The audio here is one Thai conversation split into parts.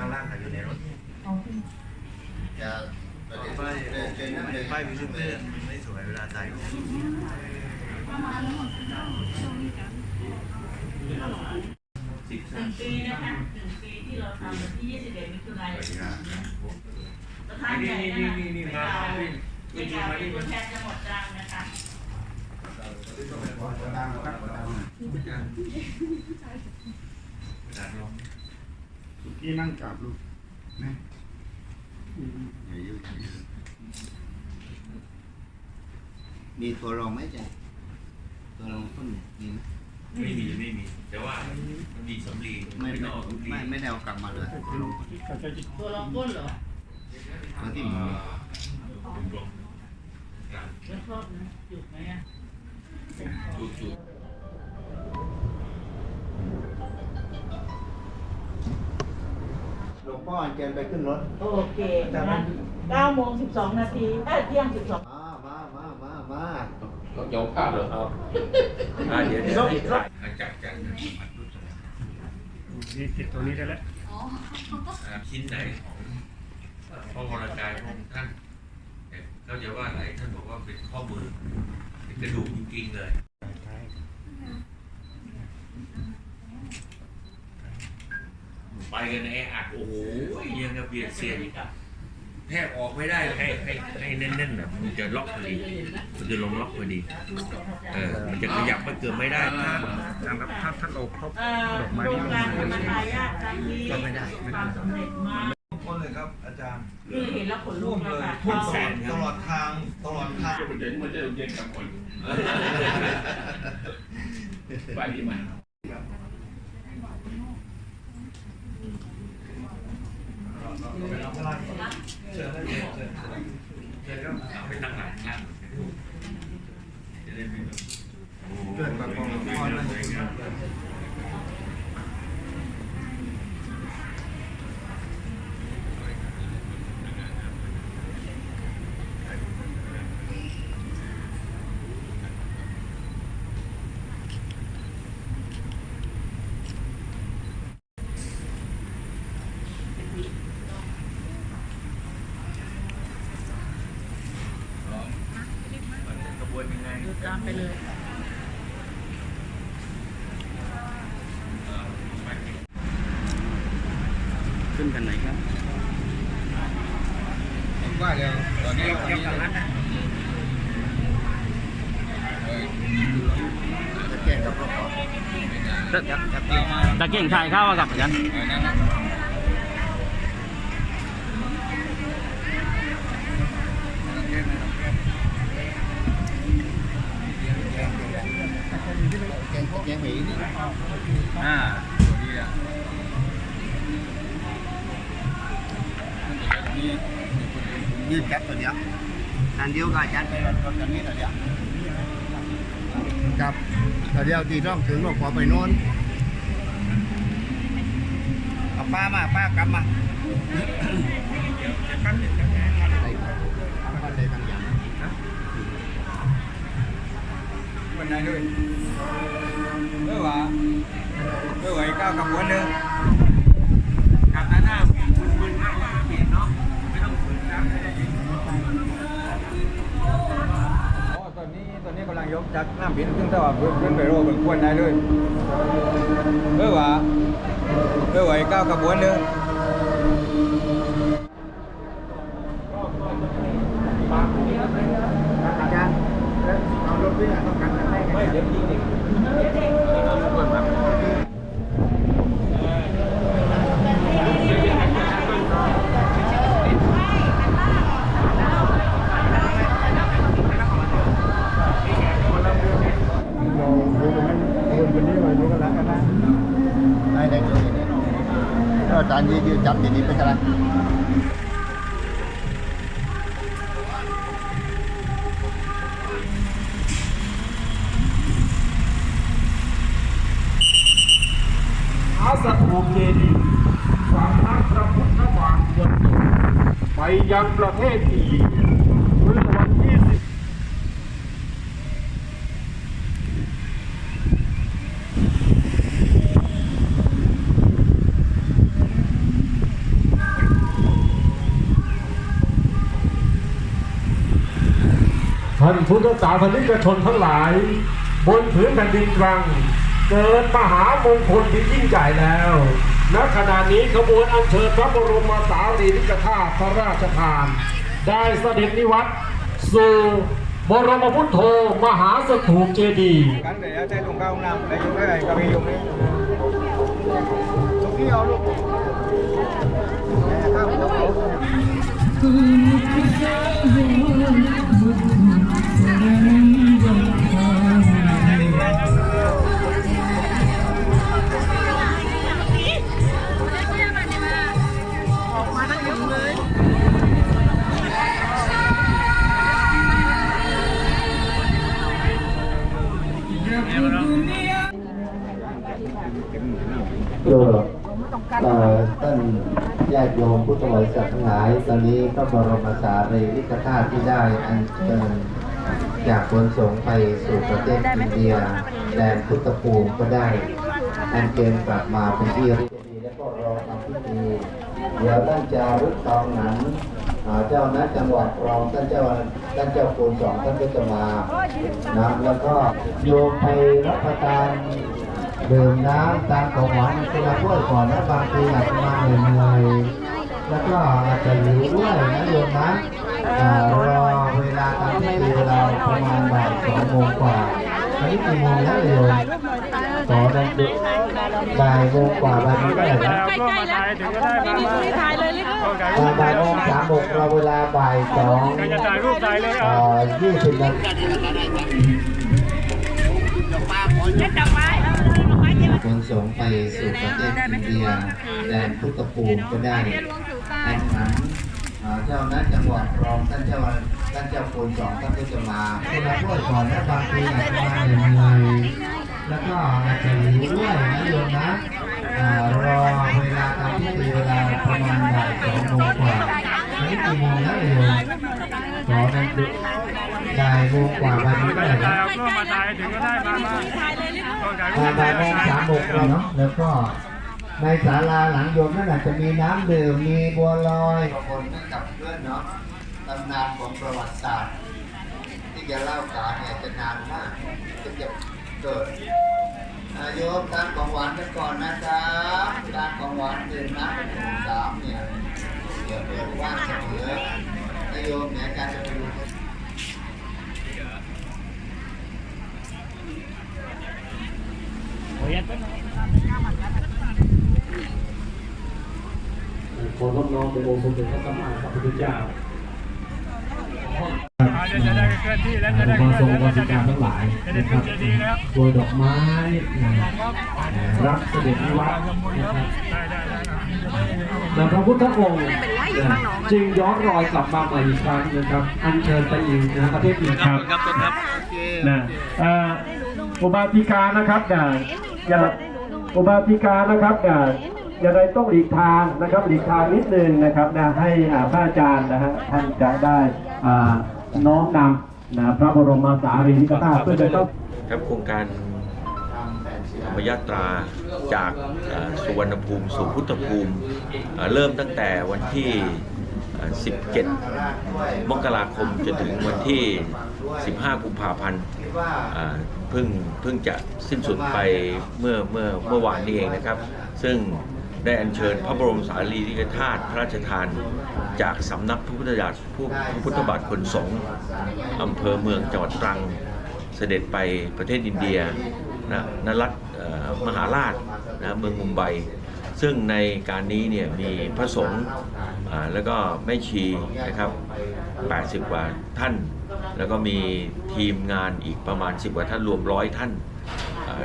ข้างล่างค่ะอยู่ในรถจะประเด็นป้ายเดินป้ายวิชั่นเพื่อนไม่สวยเวลาถ่ายรูปสิบหนึ่งปีนะคะหนึ่งปีที่เราทำวันที่21มิถุนายนประธานใหญ่นะคะเป็นการเป็นการเป็นตัวแทนจังหวัดตรังนะคะพี่นั่ งกลับลูกนะอย่ายุ่งอย่ายุ่งมีตัวรองไหมจ๊ะตัวรองต้นเนี่ยมีไหมไม่มีไม่มี แต่ว่ามันมีสำลีไม่ไม่ไม่ต้องเอาสำลีไม่ไม่ได้เอากลับมาเลยตัวรองต้นตัวรองก้นเหรอตัวที่หมูเป็นรองการแล้วชอบนะจุกไหมอะจูจูห ลวงพ่อเชิญไปขึ้นรถโอเคนะคะ9โมง12 นาทีเอ้ยเที่ยง 12มามามามามาต้องยอมภาพเหรอครับอ่าเดี๋ยวเดี๋ยวให้ถ่ายอ่าจัดจัดจัดนี่ติดตัวนี้ได้แล้วอ่าชิ้นไหนของพระวรกายของท่านเนี่ยเขาจะว่าอะไรท่านบอกว่าเป็นข้อมือเป็นกระดูกจริงๆเลย ไปกันแออัดโอ้โหยังกับเบียดเสียดแทบออกไม่ได้เลยให้ให้ให้แน่นๆแบบมันจะล็อกพอดีมันจะลงล็อกพอดีเออมันจะขยับไม่เกือบไม่ได้ถ้าทางรับท่านท่านโอบครบเอ่อโครงการธรรมทายาทครั้งนี้ความสำเร็จมากคนเลยครับอาจารย์คือเห็นแล้วขนลุท่วกมแล้เลวยค่ะท่วมตเข้าลอดตลอดทางตลอดทางเย็นมันจะเย็นกับคนไปที่มัน เชิญได้เชิญเชิญครับเอาไปตั้งหลังข้างจะได้ไม่ต้องเกิดมาของหลวงพ่อเลยกระ ดูตามไปเลย ขึ้นกันไหนครับว่าเดี๋ยวตอนนี้ตอนนี้จะแก้กับรถก่อนจะจะจะตะเก่งถ่ายเข้ากับอา นันเดียวกับอาจารย์ไปรถรถกันนี้ตัวเดียวครับตัวเดียวที่ต้องถึงก็ขอไปโน่นเอาป้ามาป้ากลับมาได้ครับเอาไปได้บางอย่างนะวันไหนด้วยเมื่อวานเมื่อไหร่ก้าวกับวันหนึ่งกับหน้าหน้ามึนๆไม่ต้องเปลี่ยนเนาะไม่ต้องฝืนนะอ๋อตอนนี้ตอนนี้ กำลังยกจากน้ำบินขึ้นแต่ว่าขึ้นไปโรบนควรได้เลยเพื่อว่าเพื่อไหร่ก้าวกับวนหนึ่งอาจารย์เอารถวิ่งต้องการอะไรกัน ไม่เดี๋ยวยิงอีก ได้ได้เลย ก็อาจารย์ยืดจับอย่างนี้ไปกันละ อาสถูปเจดีย์ฝังพระพระพุทธบาทบนสุไปยังประเทศอียิปต์เมื่อวันที่สิบ ท่าน พุทธศาสนิกชนทั้งหลาย บนผืนแผ่นดินตรัง เกิดมหามงคลที่ยิ่งใหญ่แล้วณขณะนี้ขบวนอัญเชิญพระบรมสารีริกธาตุพระราชทาน ได้เสด็จนิวัตสู่บรมพุทโธมหาสถูปเจดีย์กันเดี๋ยวใช้ถุงเข้าห้องนำแล้วยกได้กับพี่ยกนี่ทุกที่เอาลูกแต่ข้าว ติโยมพุทธบริษัททั้งหลายตอนนี้พระบรมสารีริกธาตุที่ได้อัญเชิญจากบนสงไปสู่ประเทศอินเดียแดนพุทธภูมิก็ได้ อัญเชิญกลับมาเป็นที่รีบร้อยแล้วก็รอทำพิธีเดี๋ยวท่านจารึกตองหนังอ่าเจ้านักจังหวัดรองท่านเจ้าท่านเจ้าคูณสองท่านก็จะมานำแล้วก็โยมไปรับประทาน ดื่มน้ำตามของหวานคนละถ้วยก่อนนะบางทีอาจจะมาเหนื่อยๆแล้วก็อาจจะหิวด้วยนะโยมนะอ่ารอเวลาตามที่เวลาประมาณบ่ายสองโมงกว่าอันนี้กี่โมงแล้วโยมต่อได้ดึกบ่ายโมงกว่าบ่ายโมงเท่าไหร่นะใกล้ๆแล้วนี่นี่นี่ถ่ายเลยเลยอ่าบ่ายโมงสามโมงเราเวลาบ่ายสองจะถ่ายรูปถ่ายเลยเอ่อยี่สิบนาที ขนส่งไปสู่ประเทศอินเดียแดนพุทธภูมิก็ได้แห่งนั้นอ่าเจ้านักจังหวัดรองท่านเจ้าท่านเจ้าคนสองท่านก็จะมาคนละถ้วยก่อนนะบางทีอาจจะมาเหนื่อยแล้วก็อาจจะหิวด้วยนะโยมนะรอเวลาตามที่เวลาประมาณบ่ายสองโมงกว่าอันนี้กี่โมงแล้วโยมสองนาที บ่ายโมงกว่าบ่ายโมงเท่าไหร่นะก็มาถ่ายถึงก็ได้มามาอ่าบ่ายโมงสามโมงเราเนาะแล้วก็ในศาลาหลังโยมนั่นอาจจะมีน้ำดื่มมีบัวลอยคนกับเพื่อนเนาะตำนานของประวัติศาสตร์ ที่จะเล่าขานเนี่ยจะนานมากก็จะเกิดอาโยมทานของหวานกันก่อนนะครับทานของหวานดื่มน้ำเป็นหมู่สามเนี่ยเดี๋ยวเปิดว่างเสมออาโยมเนี่ยการจะไปดู ขอรับน้องเป็นองค์สมเด็จพระสัมมาสัมพุทธเจ้าเดี๋ยวจะได้เควจะได้มาทรงววสิการทั้งหลายนะครับเจดีย์แล้วโดยดอกไม้รับเสด็จนิวัตนะครับได้ได้ได้แต่พระพุทธองค์จึงย้อนรอยกลับมาใหม่อีกครั้งนะครับ อัญเชิญไปอีกนะประเทศอื่นครับนะเอ่ออุบาสิกานะครับนะ อย่าอุบาสิกานะครับนะอย่าได้ต้องหลีกทางนะครับหลีกทางนิดนึงนะครับนะให้อ่าพระอาจารย์นะฮะท่านจะได้อ่าน้อมนำนะพระบรมสารีริกธาตุเพื่อจะเข้าครับโครงการธรรมยาตราจากเอ่อสุวรรณภูมิสู่พุทธภูมิเอ่อเริ่มตั้งแต่วันที่เอ่อ17 มกราคมจนถึงวันที่ 15 กุมภาพันธ์อ่า เพิ่งเพิ่งจะสิ้นสุดไปเมื่อเมื่อเมื่อวานนี้เองนะครับ ซึ่งได้อัญเชิญพระบรมสารีริกธาตุพระราชทาน จากสำนักพระพุทธบาทผู้พระพุทธบาทคนสงฆ์อำเภอเมืองจังหวัดตรัง เสด็จไปประเทศอินเดียนะนรัฐอ่อมหาราชนะเมืองมุมไบซึ่งในการนี้เนี่ยมีพระสงฆ์อ่าแล้วก็แม่ชีนะครับ 80 กว่าท่าน แล้วก็มีทีมงานอีกประมาณ 10กว่าท่านรวมร้อยท่าน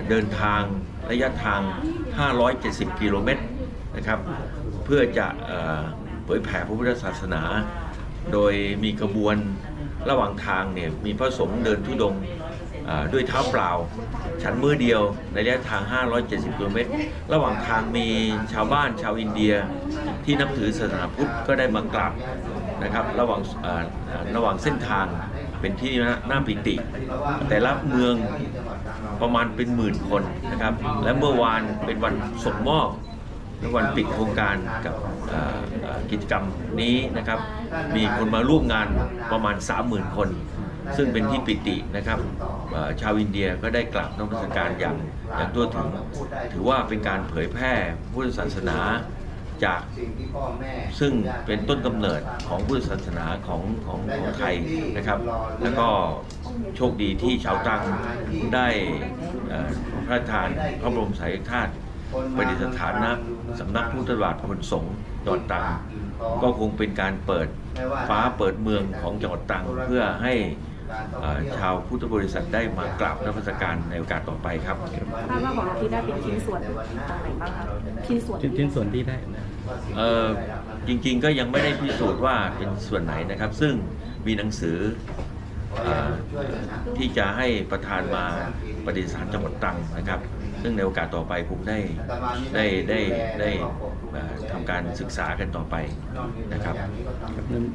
เดินทางระยะทาง 570 กิโลเมตรนะครับ เพื่อจะเผยแผ่พระพุทธศาสนา โดยมีขบวนระหว่างทางเนี่ยมีพระสงฆ์เดินทุดงด้วยเท้าเปล่า ฉันมือเดียวในระยะทาง 570 กิโลเมตร ระหว่างทางมีชาวบ้านชาวอินเดียที่นับถือศาสนาพุทธก็ได้มากราบนะครับ ระหว่างระหว่างเส้นทาง เป็นที่น่าน่าปิติ แต่ละเมืองประมาณเป็นหมื่นคนนะครับ และเมื่อวานเป็นวันส่งมอบในวันปิดโครงการกับกิจกรรมนี้นะครับ มีคนมาร่วมงานประมาณ 30,000 คน ซึ่งเป็นที่ปิตินะครับชาวอินเดียก็ได้กราบนมัสการอย่างอย่างตัวถึง ถือว่าเป็นการเผยแพร่พุทธศาสนา จากสิ่งที่พ่อแม่ซึ่งเป็นต้นกำเนิดของพุทธศาสนาของของของไทยนะครับ แล้วก็โชคดีที่ชาวตรังได้เอ่อพระราชทานพระบรมสารีริกธาตุประดิษฐานณสำนักพุทธบาทพลสงฆ์จังหวัดตรังก็คงเป็นการเปิดฟ้าเปิดเมืองของจังหวัดตรังเพื่อให้เอ่อชาวพุทธบริษัทได้มากราบนมัสการในโอกาสต่อไปครับทราบว่าของเราที่ได้เป็นชิ้นส่วนตรงไหนบ้างคะชิ้นส่วนชิ้นส่วนที่ได้นะเออ จริงๆก็ยังไม่ได้พิสูจน์ว่าเป็นส่วนไหนนะครับ ซึ่งมีหนังสือเอ่อที่จะให้ประธานมาปฏิสถานจังหวัดตรังนะครับ ซึ่งในโอกาสต่อไปผมได้ได้ได้ได้เอ่อทำการศึกษากันต่อไปนะครับ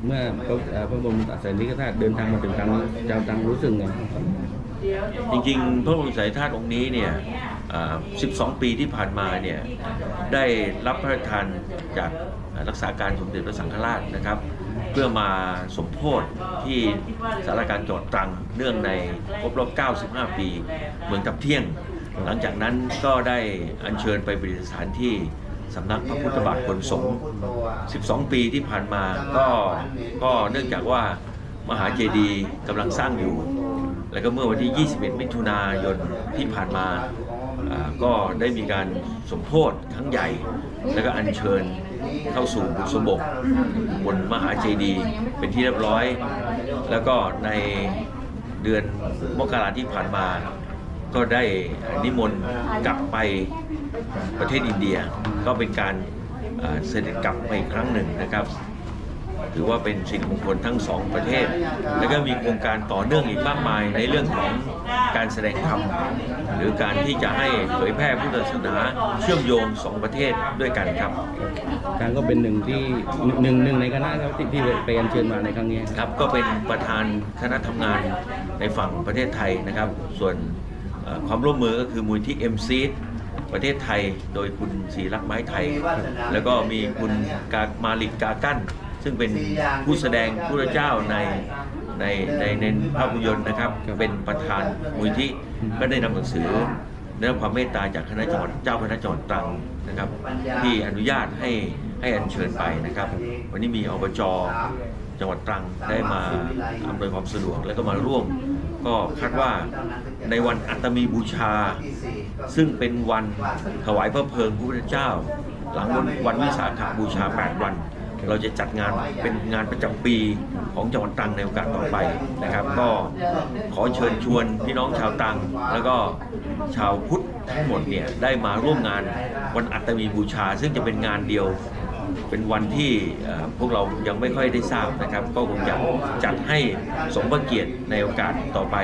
เมื่อพระเอ่อพระบรมสารีริกธาตุเดินทางมาถึงทางนี้ชาวตังรู้สึกไงจริงๆ พระบรมสารีธาตุองค์นี้เนี่ยเอ่อ 12 ปีที่ผ่านมาเนี่ยได้รับพระราชทานจากรักษาการสมเด็จพระสังฆราชนะครับ เพื่อมาสมโพธิที่สารการจังหวัดตรังเนื่องในครบรอบ 95 ปี เมืองทับเที่ยง หลังจากนั้นก็ได้อัญเชิญไปประดิษฐานที่สำนักพระพุทธบาทคนสงฆ์12 ปีที่ผ่านมาก็ก็เนื่องจากว่ามหาเจดีย์กำลังสร้างอยู่ แล้วก็เมื่อวันที่ 21 มิถุนายนที่ผ่านมา ก็ได้มีการสมโพธิครั้งใหญ่ แล้วก็อัญเชิญเข้าสู่บุษบกบนมหาเจดีย์เป็นที่เรียบร้อย แล้วก็ในเดือนมกราที่ผ่านมา ก็ได้นิมนต์กลับไปประเทศอินเดีย ก็เป็นการเสด็จกลับไปอีกครั้งหนึ่งนะครับ ถือว่าเป็นสิ่งมงคลทั้งสองประเทศ แล้วก็มีโครงการต่อเนื่องอีกมากมายในเรื่องของการแสดงธรรมหรือการที่จะให้เผยแพร่พุทธศาสนาเชื่อมโยงสองประเทศด้วยกันครับทางก็เป็นหนึ่งที่หนึ่งหนึ่งในคณะครับที่ที่ไปอัญเชิญมาในครั้งนี้ครับก็เป็นประธานคณะทำงานในฝั่งประเทศไทยนะครับ ส่วนเอ่อความร่วมมือก็คือมูลที่ m อ m ประเทศไทยโดยคุณศรีรักษ์ไม้ไทย แล้วก็มีคุณกามาลิกกากั้น ซึ่งเป็นผู้แสดงผู้เจ้าในในในในภาพยนตร์นะครับเป็นประธานมูลที่ก็ได้นำหนังสือได้รับความเมตตาจากคณะจังหวัดเจ้าคณะจังหวัดตรังนะครับ ที่อนุญาตให้ให้อัญเชิญไปนะครับ วันนี้มีอบจจังหวัดตรังได้มาอำนวยความสะดวกและก็มาร่วม ก็คาดว่าในวันอัตมีบูชา ซึ่งเป็นวันถวายพระเพลิงพระพุทธเจ้า หลังวันวันวิสาขบูชา 8 วัน เราจะจัดงานเป็นงานประจำปีของจังหวัดตรังในโอกาสต่อไปนะครับ ก็ขอเชิญชวนพี่น้องชาวตรัง แล้วก็ชาวพุทธทั้งหมดเนี่ยได้มาร่วมงานวันอัตมีบูชา ซึ่งจะเป็นงานเดียวเป็นวันที่เอ่อพวกเรายังไม่ค่อยได้ทราบนะครับ ก็คงจะจัดให้สมพระเกียรติในโอกาสต่อไป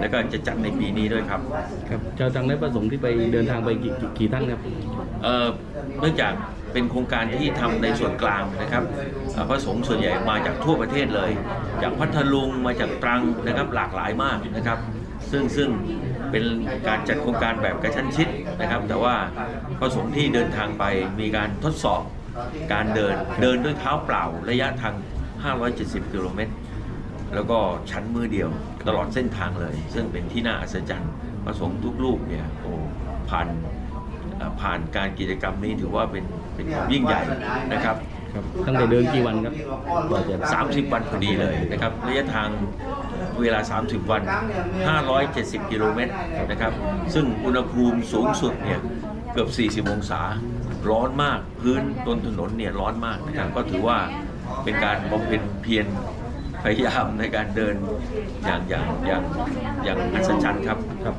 แล้วก็จะจัดในปีนี้ด้วยครับครับชาวตังได้ประสงค์ที่ไปเดินทางไปกี่กี่กี่ท่านครับเอ่อเนื่องจาก เป็นโครงการที่ทำในส่วนกลางนะครับพระสงฆ์ส่วนใหญ่มาจากทั่วประเทศเลย จากพัทลุงมาจากตรังนะครับหลากหลายมากนะครับ ซึ่งซึ่งเป็นการจัดโครงการแบบกระชั้นชิดนะครับ แต่ว่าพระสงฆ์ที่เดินทางไปมีการทดสอบการเดินเดินด้วยเท้าเปล่าระยะทาง 570 กิโลเมตรแล้วก็ชั้นมือเดียวตลอดเส้นทางเลย ซึ่งเป็นที่น่าอัศจรรย์พระสงฆ์ทุกรูปเนี่ยโอ้ผ่าน ผ่านการกิจกรรมนี้ถือว่าเป็นเป็นความยิ่งใหญ่นะครับครับตั้งแต่เดินกี่วันครับกว่าจะ30 วันพอดีเลยนะครับระยะทางเวลา 30 วัน 570 กิโลเมตรนะครับ ซึ่งอุณหภูมิสูงสุดเนี่ยเกือบ 40 องศา ร้อนมาก พื้นต้นถนนเนี่ยร้อนมากนะครับ ก็ถือว่าเป็นการบำเพ็ญเพียรพยายามในการเดินอย่างอย่างอย่างอย่างอัศจรรย์ครับครับ